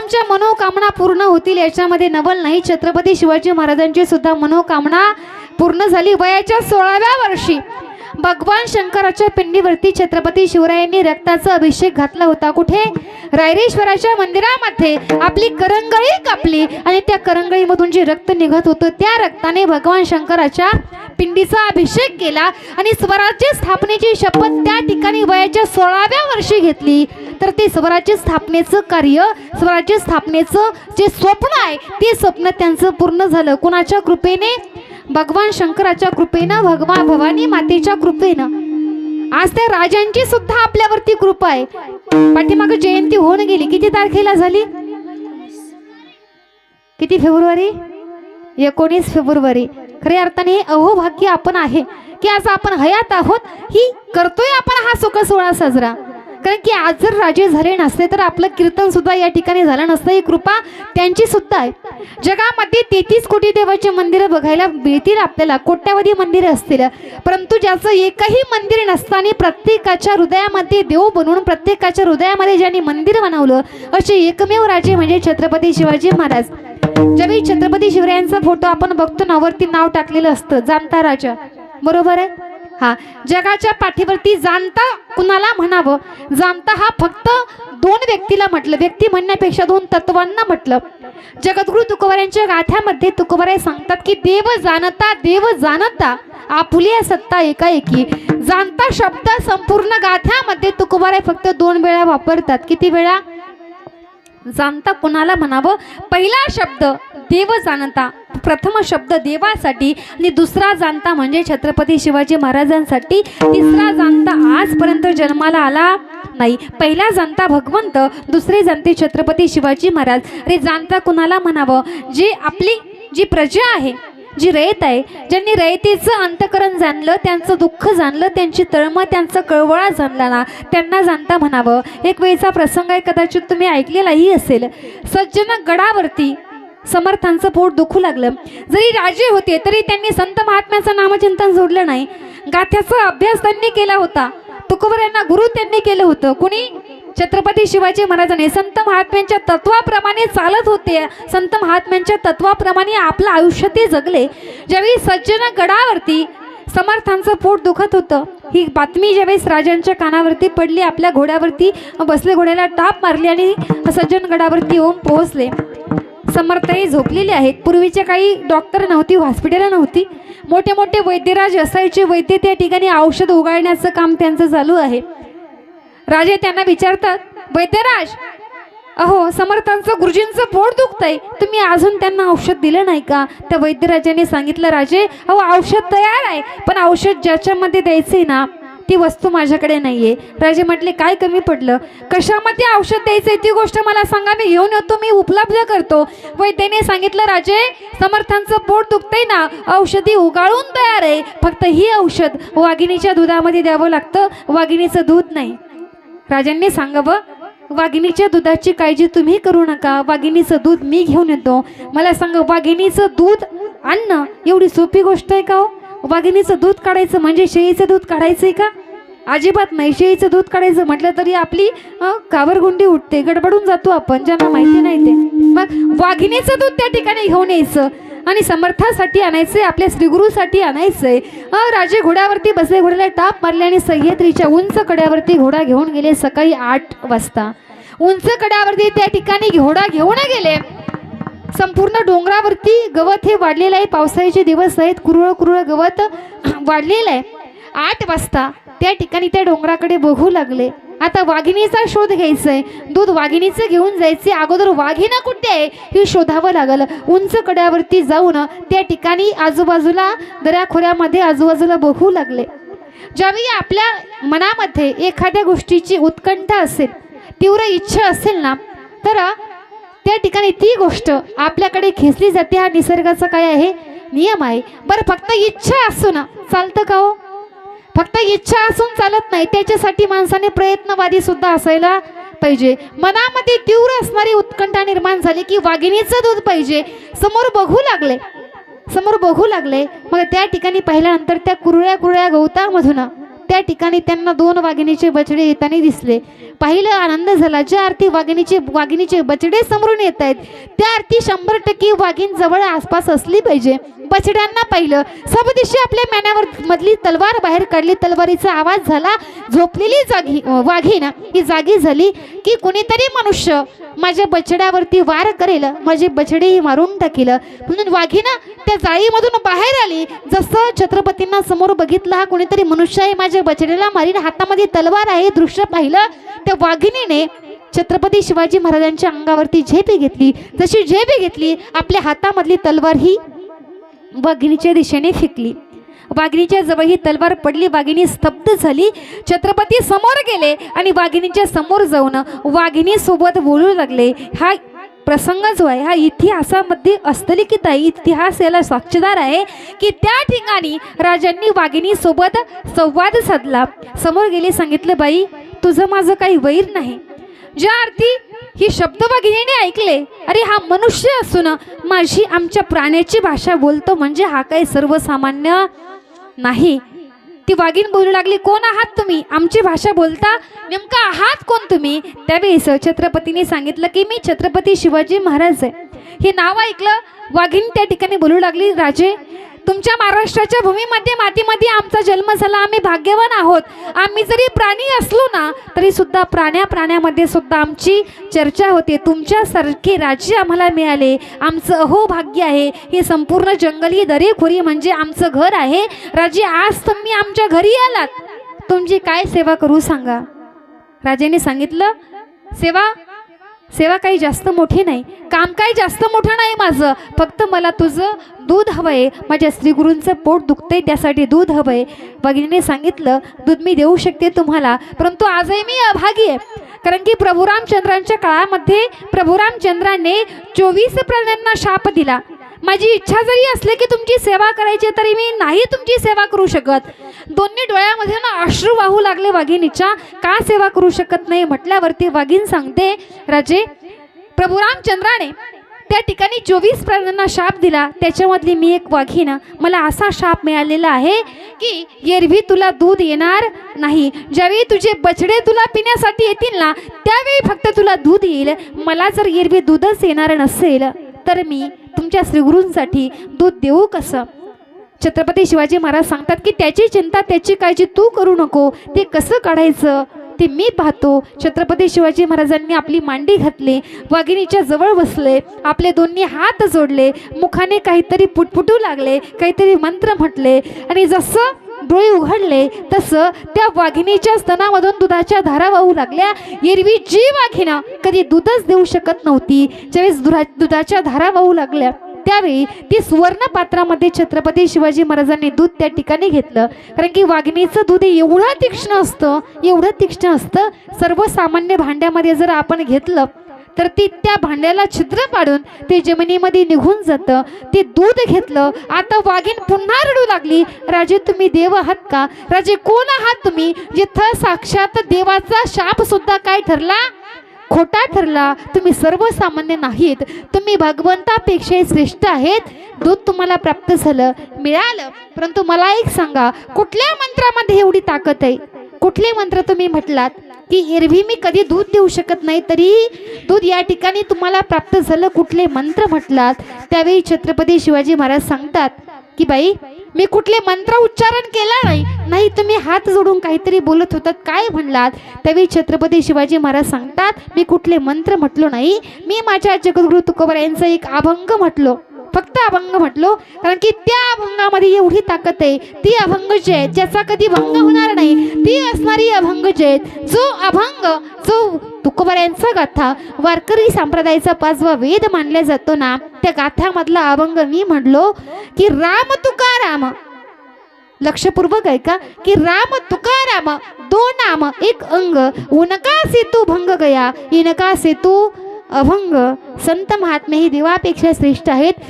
आमच्या मनोकामना पूर्ण होतील. याच्यामध्ये नवल नाही छत्रपती शिवाजी महाराजांची सुद्धा मनोकामना पूर्ण झाली वयाच्या सोळाव्या वर्षी. भगवान शंकराच्या पिंडीवरती छत्रपती शिवरायांनी रक्ताचा अभिषेक घातला होता. कुठे? रायरेश्वराच्या मंदिरामध्ये. आपली करंगळी कापली आणि त्या करंगळीमधून जे रक्त निघत होतं त्या रक्ताने भगवान शंकराच्या पिंडीचा अभिषेक केला आणि स्वराज्य स्थापनेची शपथ त्या ठिकाणी वयाच्या सोळाव्या वर्षी घेतली. तर ते स्वराज्य स्थापनेचं कार्य स्वराज्य स्थापनेचं जे स्वप्न आहे ते स्वप्न त्यांचं पूर्ण झालं. कुणाच्या कृपेने? भगवान शंकराच्या कृपेनं भगवान भवानी मातेच्या कृपेनं. आज त्या राजांची सुद्धा आपल्यावरती कृपा आहे. पाठीमाग जयंती होऊन गेली. किती तारखेला झाली? किती फेब्रुवारी? एकोणीस फेब्रुवारी. खऱ्या अर्थाने हे अहोभाग्य आपण आहे की आज आपण हयात आहोत ही करतोय आपण हा सुख सोहळा साजरा. कारण की आज जर राजे झाले नसते तर आपलं कीर्तन सुद्धा या ठिकाणी झालं नसतं. ही कृपा त्यांची सुद्धा आहे. जगामध्ये तेहतीस कोटी देवाची मंदिरं बघायला मिळतील आपल्याला कोट्यावधी मंदिरे असतील. परंतु ज्याचं एकही मंदिर नसताना प्रत्येकाच्या हृदयामध्ये देव बनवून प्रत्येकाच्या हृदयामध्ये ज्यांनी मंदिर बनवलं असे एकमेव राजे म्हणजे छत्रपती शिवाजी महाराज. ज्यावेळी छत्रपती शिवरायांचा फोटो आपण बघतो ना वरती नाव टाकलेलं असतं जाणता राजा. बरोबर आहे? हा. जगाच्या पाठीवरती जाणता कुणाला म्हणावं? जाणता हा फक्त दोन व्यक्तीला म्हटलं. व्यक्ती म्हणण्यापेक्षा दोन तत्वांना म्हटलं. जगद्गुरु तुकोबारांच्या गाथ्यामध्ये तुकोबाराय सांगतात की देव जाणता देव जाणता आपुलिया सत्ता एकाएकी. जाणता शब्द संपूर्ण गाथ्यामध्ये तुकोबाराय फक्त दोन वेळा वापरतात. किती वेळा? जाणता कुणाला म्हणावं? पहिला शब्द देव जाणता. प्रथम शब्द देवासाठी आणि दुसरा जाणता म्हणजे छत्रपती शिवाजी महाराजांसाठी. तिसरा जाणता आजपर्यंत जन्माला आला नाही. पहिला जाणता भगवंत दुसरे जाणते छत्रपती शिवाजी महाराज. अरे जाणता कुणाला म्हणावं? जे आपली जी प्रजा आहे जी रयत आहे ज्यांनी रयतेचं अंतकरण जाणलं त्यांचं दुःख जाणलं त्यांची तळमळ त्यांचा कळवळा जाणला ना त्यांना जाणता म्हणावं. एक वेळचा प्रसंग आहे कदाचित तुम्ही ऐकलेलाही असेल. सज्जन गडावरती समर्थांचं पोट दुखू लागलं. जरी राजे होते तरी त्यांनी संत महात्म्याचं नामचिंतन सोडलं नाही. गाथ्याचा अभ्यास त्यांनी केला होता. तुकोबर यांना गुरु त्यांनी केलं होतं. कुणी? छत्रपती शिवाजी महाराजांनी संत महात्म्यांच्या तत्वाप्रमाणे चालत होते. संत महात्म्यांच्या तत्वाप्रमाणे आपलं आयुष्य ते जगले. ज्यावेळी सज्जन गडावरती समर्थांचं पोट दुखत होतं ही बातमी ज्यावेळेस राजांच्या कानावरती पडली आपल्या घोड्यावरती बसले घोड्याला टाप मारली आणि सज्जनगडावरती येऊन पोहोचले. समर्थही झोपलेले आहेत. पूर्वीच्या काही डॉक्टर नव्हती हॉस्पिटलं नव्हती. मोठे मोठे वैद्यराज असायचे. वैद्य त्या ठिकाणी औषध उगाळण्याचं काम त्यांचं चालू आहे. राजे त्यांना विचारतात वैद्यराज अहो समर्थांचं गुरुजींचं पोट दुखतंय. तुम्ही अजून त्यांना औषध दिलं नाही का? त्या वैद्यराजाने सांगितलं राजे अहो औषध तयार आहे पण औषध ज्याच्यामध्ये द्यायचंय ना ती वस्तू माझ्याकडे नाही आहे राजे म्हटले काय कमी पडलं? कशामध्ये औषध द्यायचंय ती गोष्ट मला सांगा मी घेऊन येतो मी उपलब्ध करतो. वैद्याने सांगितलं राजे समर्थांचं पोट दुखतंय ना औषधी उगाळून तयार आहे फक्त ही औषध वाघिणीच्या दुधामध्ये द्यावं लागतं वाघिणीचं दूध नाही. राजांनी सांगावं वाघिणीच्या दुधाची काळजी तुम्ही करू नका. वाघिणीचं दूध मी घेऊन येतो. मला सांग वाघिणीचं दूध आणणं एवढी सोपी गोष्ट आहे का हो? वाघिणीचं दूध काढायचं म्हणजे शेळीचं दूध काढायचं आहे का? अजिबात नाही. शेळीचं दूध काढायचं म्हटलं तरी आपली कावरगुंडी उठते. गडबडून जातो आपण. ज्यांना माहिती नाही ते. मग वाघिणीचं दूध त्या ठिकाणी घेऊन यायचं. आणि समर्थासाठी आणायचंय आपल्या श्रीगुरूसाठी आणायचंय राजे घोड्यावरती बसले घोड्याला टाप मारले आणि सह्याद्रीच्या उंच कड्यावरती घोडा घेऊन गेले सकाळी आठ वाजता. उंच कड्यावरती त्या ठिकाणी घोडा घेऊन गेले. संपूर्ण डोंगरावरती गवत हे वाढलेलं आहे. पावसाळ्याचे दिवस आहेत. कुरळ कुरळ गवत वाढलेलं आहे. आठ वाजता त्या ठिकाणी त्या डोंगराकडे बघू लागले. आता वाघिणीचा शोध घ्यायचा आहे दूध वाघिणीचं घेऊन जायचे. अगोदर वाघिणा कुठे आहे? हे शोधावं लागलं. उंच कड्यावरती जाऊन त्या ठिकाणी आजूबाजूला दऱ्याखोऱ्यामध्ये आजूबाजूला बघू लागले. ज्यावेळी आपल्या मनामध्ये एखाद्या गोष्टीची उत्कंठा असेल तीव्र इच्छा असेल ना तर त्या ठिकाणी ती गोष्ट आपल्याकडे खेचली जाते. हा निसर्गाचा काय आहे? नियम आहे. बरं फक्त इच्छा असो ना. चालतं का हो? फक्त इच्छा असून चालत नाही त्याच्यासाठी माणसाने प्रयत्नवादी सुद्धा असायला पाहिजे. मनामध्ये तीव्र असणारी उत्कंठा निर्माण झाली की वाघिणीचं दूध पाहिजे. समोर बघू लागले. समोर बघू लागले. मग त्या ठिकाणी पाहिल्यानंतर त्या कुरळ्या कुरळ्या गवतामधून त्या ठिकाणी त्यांना दोन वाघिणीचे बछडे येताना दिसले. पाहिलं आनंद झाला. ज्या अर्थी वाघिणीचे वाघिणीचे बछडे समोरून येत आहेत त्या अर्थी शंभर टक्के वाघीण जवळ आसपास असली पाहिजे. बछड्यांना पाहिलं. सबदिशी आपल्या मॅनावर मधली तलवार बाहेर काढली. तलवारीचा आवाज झाला झोपलेली जागी वाघीण ही जागी झाली की कुणीतरी मनुष्य माझ्या बछड्यावरती वार करेल माझे बछडेही मारून टाकील. म्हणून वाघीनं त्या जाळीमधून बाहेर आली. जसं छत्रपतींना समोर बघितलं हा कोणीतरी मनुष्य आहे माझ्या बछड्याला मारीन हातामध्ये तलवार आहे दृश्य पाहिलं. त्या वाघिणीने छत्रपती शिवाजी महाराजांच्या अंगावरती झेपी घेतली. जशी झेपी घेतली आपल्या हातामधली तलवार ही वाघिणीच्या दिशेने फेकली. वाघिणीच्या जवळ ही तलवार पडली वाघिणी स्तब्ध झाली छत्रपती समोर गेले आणि वाघिणीच्या समोर जाऊन वाघिणी सोबत बोलू लागले. हा प्रसंग जो आहे हा इतिहासामध्ये अस्तलिखित आहे. इतिहास याला साक्षीदार आहे की त्या ठिकाणी राजांनी वाघिणी सोबत संवाद साधला. समोर गेले सांगितलं बाई तुझं माझं काही वैर नाही. ज्या अर्थी ही शब्द वाघिणीने ऐकले. अरे हा मनुष्य असून माझी आमच्या प्राण्याची भाषा बोलतो म्हणजे हा काही सर्वसामान्य नाही. ती वाघीण बोलू लागली कोण आहात तुम्ही? आमची भाषा बोलता? नेमका आहात कोण तुम्ही? त्यावेळेस छत्रपतीने सांगितलं की मी छत्रपती शिवाजी महाराज आहे. हे नाव ऐकलं वाघीण त्या ठिकाणी बोलू लागली राजे तुमच्या महाराष्ट्राच्या भूमीमध्ये मातीमध्ये आमचा जन्म झाला आम्ही भाग्यवान आहोत. आम्ही जरी प्राणी असलो ना तरी सुद्धा प्राण्या प्राण्यामध्ये सुद्धा आमची चर्चा होते. तुमच्यासारखे राज्य आम्हाला मिळाले. आमचं अहो भाग्य आहे. हे संपूर्ण जंगल ही दरेखोरी म्हणजे आमचं घर आहे. राजे आज तुम्ही आमच्या घरी आलात. तुमची काय सेवा करू सांगा? राजाने सांगितलं सेवा सेवा काही जास्त मोठी नाही काम काही जास्त मोठं नाही माझं. फक्त मला तुझं दूध हवं आहे. माझ्या श्रीगुरूंचं पोट दुखतंय त्यासाठी दूध हवं आहे. भगिनीने सांगितलं दूध मी देऊ शकते तुम्हाला परंतु आजही मी अभागी आहे. कारण की प्रभू रामचंद्रांच्या काळामध्ये प्रभुरामचंद्राने चोवीस प्राण्यांना शाप दिला. माझी इच्छा जरी असली की तुमची सेवा करायची तरी मी नाही तुमची सेवा करू शकत. दोन्ही डोळ्यामध्ये ना अश्रू वाहू लागले वाघिणीच्या. का सेवा करू शकत नाही म्हटल्यावरती वाघीण सांगते राजे प्रभू रामचंद्राने त्या ठिकाणी चोवीस प्राण्यांना शाप दिला. त्याच्यामधली मी एक वाघीनं मला असा शाप मिळालेला आहे की एरवी तुला दूध येणार नाही. ज्यावेळी तुझे बछडे तुला पिण्यासाठी येतील ना त्यावेळी फक्त तुला दूध येईल. मला जर एरवी दूधच येणार नसेल तर मी तुमच्या श्रीगुरूंसाठी दूध देऊ कसं? छत्रपती शिवाजी महाराज सांगतात की त्याची चिंता त्याची काळजी तू करू नको. ते कसं काढायचं? ते मी पाहतो. छत्रपती शिवाजी महाराजांनी आपली मांडी घातली. वाघिणीच्या जवळ बसले. आपले दोन्ही हात जोडले. मुखाने काहीतरी पुटपुटू लागले. काहीतरी मंत्र म्हटले. आणि जसं डोळे उघडले तसं त्या वाघिणीच्या स्तनामधून दुधाच्या धारा वाहू लागल्या. एरवी जी वाघिणं कधी दूधच देऊ शकत नव्हती. ज्यावेळेस दुधा दुधाच्या धारा वाहू लागल्या त्यावेळी ती सुवर्ण पात्रामध्ये छत्रपती शिवाजी महाराजांनी दूध त्या ठिकाणी घेतलं. कारण की वाघिणीचं दूध एवढं तीक्ष्ण असतं एवढं तीक्ष्ण असतं. सर्वसामान्य भांड्यामध्ये जर आपण घेतलं तर ती त्या भांड्याला छिद्र पाडून ते जमिनीमध्ये निघून जातं. ते दूध घेतलं. आता वाघीण पुन्हा रडू लागली. राजे तुम्ही देव आहात का? राजे कोण आहात तुम्ही? जिथं साक्षात देवाचा शाप सुद्धा काय ठरला? खोटा ठरला. तुम्ही सर्वसामान्य नाहीत. तुम्ही भगवंतापेक्षाही श्रेष्ठ आहेत. दूध तुम्हाला प्राप्त झालं. मिळालं. परंतु मला एक सांगा. कुठल्या मंत्रामध्ये एवढी ताकद आहे? कुठले मंत्र तुम्ही म्हटलात? की एरवी मी कधी दूध देऊ शकत नाही तरी दूध या ठिकाणी तुम्हाला प्राप्त झालं. कुठले मंत्र म्हटलात? त्यावेळी छत्रपती शिवाजी महाराज सांगतात की बाई मी कुठले मंत्र उच्चारण केला नाही. नाही तुम्ही हात जोडून काहीतरी बोलत होतात. काय म्हणलात? त्यावेळी छत्रपती शिवाजी महाराज सांगतात मी कुठले मंत्र म्हटलो नाही. मी माझ्या जगद्गुरु तुकोबरा यांचा एक अभंग म्हटलो. फक्त अभंग म्हटलो कारण की त्या अभंगामध्ये एवढी ताकद आहे. ती अभंग जे ज्याचा कधी भंग होणार नाही ती असणारी अभंग जे आहेत जो अभंग जो तुकोबऱ्यांचा गाथा वारकरी संप्रदायाचा पाचवा वेद मानला जातो ना त्या गाथ्यामधला अभंग मी म्हणलो की राम तुका राम. लक्षपूर्वक आहे का? की राम तुकाराम दो नाम एक अंग. उनका सेतू भंग गया इनका सेतू अभंग. संत महात्मे ही देवापेक्षा श्रेष्ठ आहेत.